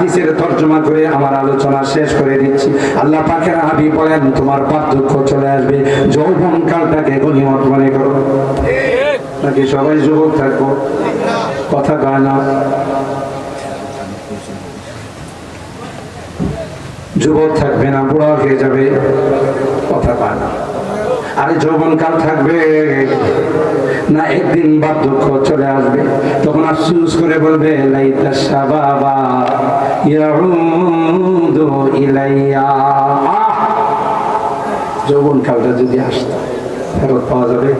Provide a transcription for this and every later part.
হাদিসের তর্জমা করে আমার আলোচনা শেষ করে দিচ্ছি। আল্লাহ পাকের হাবি বলেন, তোমার বার্ধক্য চলে আসবে। যৌবন কালটাকে গণিমত মনে করো। নাকি সবাই যুবক থাকব কথা কয় না। যুবক থাকবে না, বুড়া হয়ে যাবে। কথা পায় না। আরে যৌবন কাল থাকবে। না একদিন বার্ধক্য চলে আসবে। তখন আফসুস করে বলবে যদি আসতো, ফেরত পাওয়া যাবে।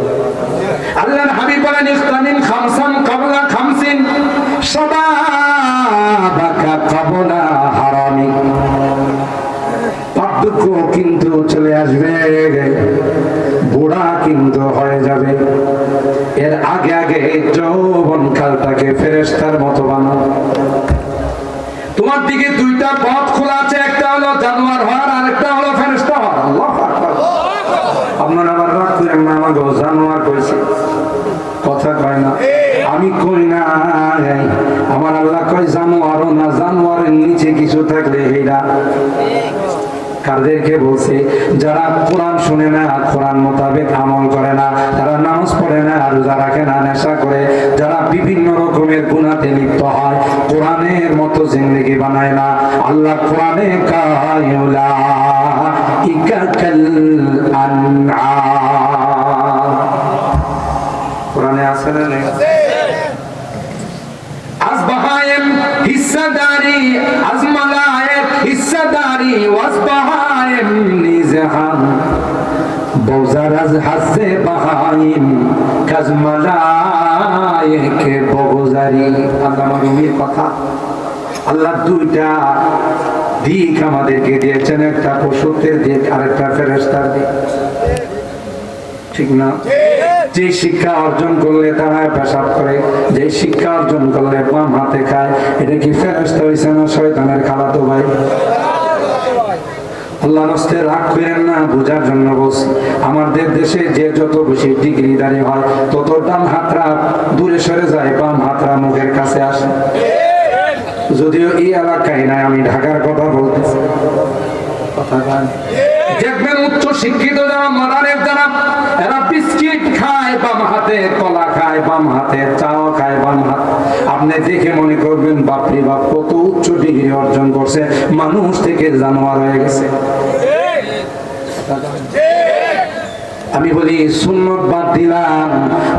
আল্লাহর হাবিব ইসলামিন খামসান কাবলা খামসিন শাবাবাকা কাবলা পার্থক্য কিন্তু চলে আসবে। বুড়া কিন্তু হয়ে যাবে। এর আগে আগে যৌবন কালটাকে ফেরেস্তার মতো বানাও। তোমার দিকে দুইটা পথ খোলা আছে, একটা হলো জানোয়ার হওয়ার আর একটা হলো ফেরেস্তা হওয়ার। আল্লাহু। আপনারা আবার রাগ করেন না, আমাকে জানোয়ার কইছে। কথা কয় না। আমি কই না আমার আল্লাহ কয় জানোয়ারও না, জানোয়ারের নিচে কিছু থাকলে এইরা কাদেরকে বলছে যারা কোরআন শুনে না কোরআন মোতাবেক আমল করে না তারা নামাজ পড়ে না রোজা রাখে না নেশা করে যারা বিভিন্ন রকমের গুণাতে লিপ্ত হয় কোরআনের মতো জিন্দগি বানায় না। আল্লাহ কোরআনে কায়ুলা ইকাকাল আনআম। কোরআনে আছে না নেই? আসবাহায়েম হিসাদারি আজমালায়েম দিয়েছেন, একটা পশুত্বের দিক, আরেকটা ফেরেস্তার দিক। ঠিক না? যে শিক্ষা অর্জন করলে তারা পেশাব করে, যে শিক্ষা অর্জন করলে বাম হাতে খায়, এটা কি ফেরস্ত হয়েছে না শয়তানের খালাতো ভাই? আল্লাহ রাগ করেন না, বোঝার জন্য বলছি আমাদের দেশে হয় হাতরা দূরে সরে হাতরা কাছে আসে। যদিও এই এলাকায় নাই, আমি ঢাকার কথা বলতেছি। কথা দেখবেন উচ্চ শিক্ষিত খায়, বাম হাতে কলা খায়, বাম হাতে চাও খায়, বাম হাত আপনি দেখে মনে করবেন, বাপরি বাপ, কত উচ্চ ডিগ্রি অর্জন করছে, মানুষ থেকে জানোয়ার হয়ে গেছে। আমি বলি, সুন্নত বাদ দিলাম।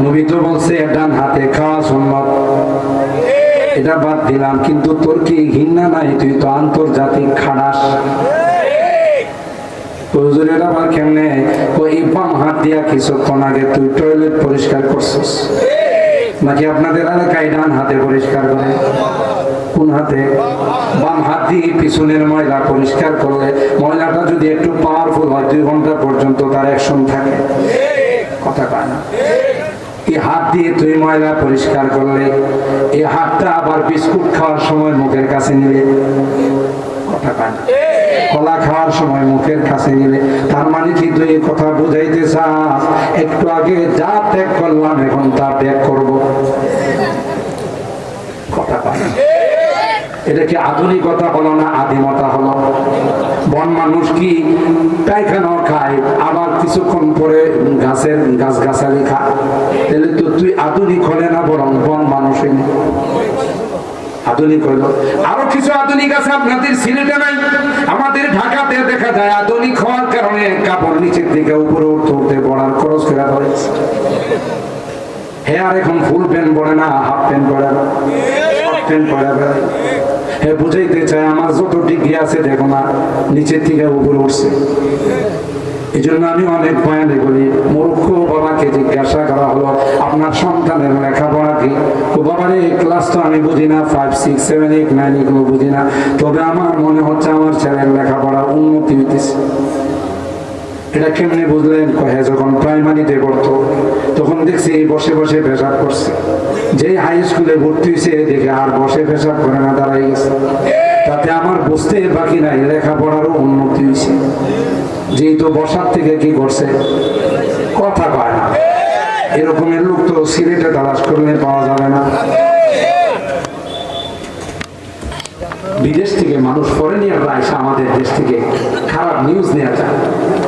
নবী তো বলছে, ডান হাতে খাওয়া সুন্নত। এটা বাদ দিলাম, কিন্তু তোর কি ঘৃণা নাই? তুই তো আন্তর্জাতিক খাড়াস হুজুরের আবার কেমনে? ওই বাম হাত দিয়া কিছুক্ষণ আগে তুই টয়লেট পরিষ্কার করছিস। নাকি আপনাদের এলাকায় ডান হাতে পরিষ্কার করে, কোন হাতে? বাম হাত দিয়ে পিছনের ময়লা পরিষ্কার করলে ময়লাটা যদি একটু পাওয়ারফুল হয়, দুই ঘণ্টা পর্যন্ত তার অ্যাকশন থাকে। কথা কয় না? এই হাত দিয়ে তুই ময়লা পরিষ্কার করলে এই হাতটা আবার বিস্কুট খাওয়ার সময় মুখের কাছে নিলে কলা খাওয়ার সময় মুখের কাছে নিলে তার মানে কি তুই কথা বুঝাইতে চাস? একটু আগে যা ত্যাগ করলাম, এখন তা ত্যাগ করব। কথা এটা কি আধুনিকতা হলো না আদিমতা হলো? বন মানুষ কি পায়খানাও খায়, আবার কিছুক্ষণ পরে গাছের গাছ গাছালি খায়? তাহলে তো তুই আধুনিক হলে না বরং বন মানুষই। আধুনিক হইল। আরও কিছু আধুনিক আছে আপনাদের সিলেটে নাই। আমাদের ঢাকাতে দেখা যায় আধুনিক হওয়ার কারণে কাপড় নিচের দিকে উপরে উঠতে উঠতে বড়ার খরচ করে ধরেছে হে আর এখন ফুল প্যান্ট পরে না, হাফ প্যান্ট পরে না প্যান্ট পরে বেড়ায় হে বুঝাইতে আমার যত ডিগ্রি আছে দেখো না, নিচের থেকে উপরে উঠছে। জন্য আমি অনেক বয়ানে বলি, মূর্খ বাবাকে জিজ্ঞাসা করা হলো, আপনার সন্তানের লেখাপড়া কি? ও বাবার এই ক্লাস তো আমি বুঝি না five six seven eight nine এগুলো বুঝি না। তবে আমার মনে হচ্ছে আমার ছেলের লেখাপড়া উন্নতি হইতেছে। এটা কেমনি বুঝলেন? কহে, যখন প্রাইমারিতে পড়তো, তখন দেখছি এই বসে বসে পেশাব করছে। যে হাই স্কুলে ভর্তি হয়েছে দেখে আর বসে পেশাব করে না দাঁড়াই গেছে। তাতে আমার বুঝতে বাকি নাই, লেখাপড়ারও উন্নতি হয়েছে যেহেতু বসার থেকে কি করছে? কথা পায় না এরকমের লোক তো সিলেটে তালাশ করলে পাওয়া যাবে না। বিদেশ থেকে মানুষ ফরেনিয়াররা এসে আমাদের দেশ থেকে খারাপ নিউজ নেওয়া যায়।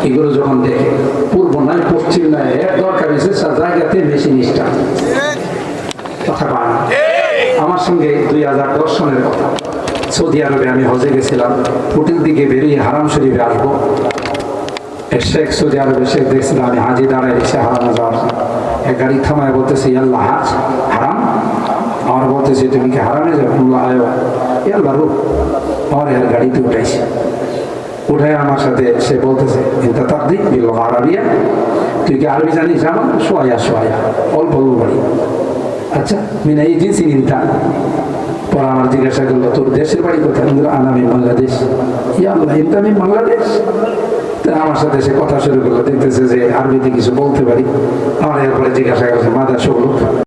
এগুলো যখন দেখে, পূর্ব নয় পশ্চিম নয় এর দরকার বিশেষ জায়গাতে মেশিন স্টার কথা পান আমার সঙ্গে দুই হাজার দশ সনের কথা। সৌদি আরবে আমি হজে গেছিলাম। হোটেল দিকে বেরিয়ে হারাম শরীফে আসব। এক শেখ সৌদি আরবে শেখ দেখছিলাম আমি হাজি দাঁড়ায় রিক্সা হারানো যাওয়ার। এক গাড়ি থামায় বলতেছে আল্লাহ, হাজ, হারাম? আমার বলতেছে, তুমি কি হারামে যাবে? আয়ো আল্লাহ রূপ। আমার এর গাড়িতে উঠাইছে। উঠায় আমার সাথে সে বলতেছে, ইন্তা তাকদি বিল আরবিয়া? তুই কি আরবি জানিস? আমার সোয়া সোয়া অল্প অল্প বাড়ি আচ্ছা মিনা, এই জিনিস নিতা পর আমার জিজ্ঞাসা করল, তোর দেশের বাড়ি কোথায়? আমি বাংলাদেশ। ইয়া আল্লাহ, ইন্তা বাংলাদেশ? আমার সাথে সে কথা শুরু করল, দেখতেছে যে আরবিতে কিছু বলতে পারি। আমার এরপরে জিজ্ঞাসা করছে মাদা শোক